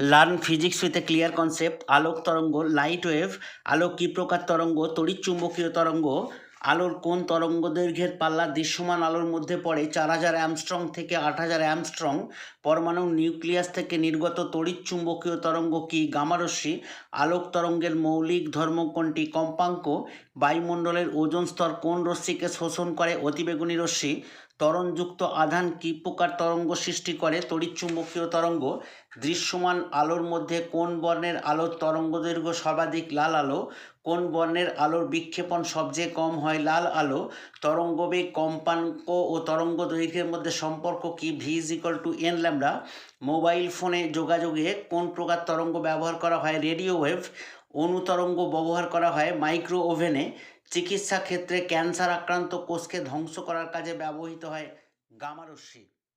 Learn physics with a clear concept, আলোক তরঙ্গ, light wave আলো কী প্রকার তরঙ্গ, তড়িৎ চুম্বকীয় তরঙ্গ আলোর কোন তরঙ্গ দৈর্ঘ্যের পাল্লা দৃশ্যমান আলোর মধ্যে পড়ে চার হাজার অ্যামস্ট্রং থেকে আট হাজার অ্যামস্ট্রং পরমাণু নিউক্লিয়াস থেকে নির্গত তড়িৎ চুম্বকীয় তরঙ্গ কি গামারশ্মি আলোক তরঙ্গের মৌলিক ধর্ম কোনটি কম্পাঙ্ক। বায়ুমণ্ডলের ওজন স্তর কোন রশ্মিকে শোষণ করে? অতিবেগুনি রশ্মি। তরণযুক্ত আধান কী প্রকার তরঙ্গ সৃষ্টি করে? তড়িৎচুম্বকীয় তরঙ্গ। দৃশ্যমান আলোর মধ্যে কোন বর্ণের আলোর তরঙ্গদৈর্ঘ্য সর্বাধিক লাল আলো? কোন বর্ণের আলোর বিক্ষেপণ সবচেয়ে কম হয়, লাল আলো তরঙ্গবেগ কম্পাঙ্ক ও তরঙ্গ দৈর্ঘ্যের মধ্যে সম্পর্ক কি? V is equal to N lambda mobile ফোনে যোগাযোগে কোন প্রকার তরঙ্গ ব্যবহার করা হয়? রেডিও ওয়েভ অনুতরঙ্গ ব্যবহার করা হয় মাইক্রো ওভেনে চিকিৎসা ক্ষেত্রে ক্যান্সার আক্রান্ত কোষকে ধ্বংস করার কাজে ব্যবহৃত হয় গামারশ্মি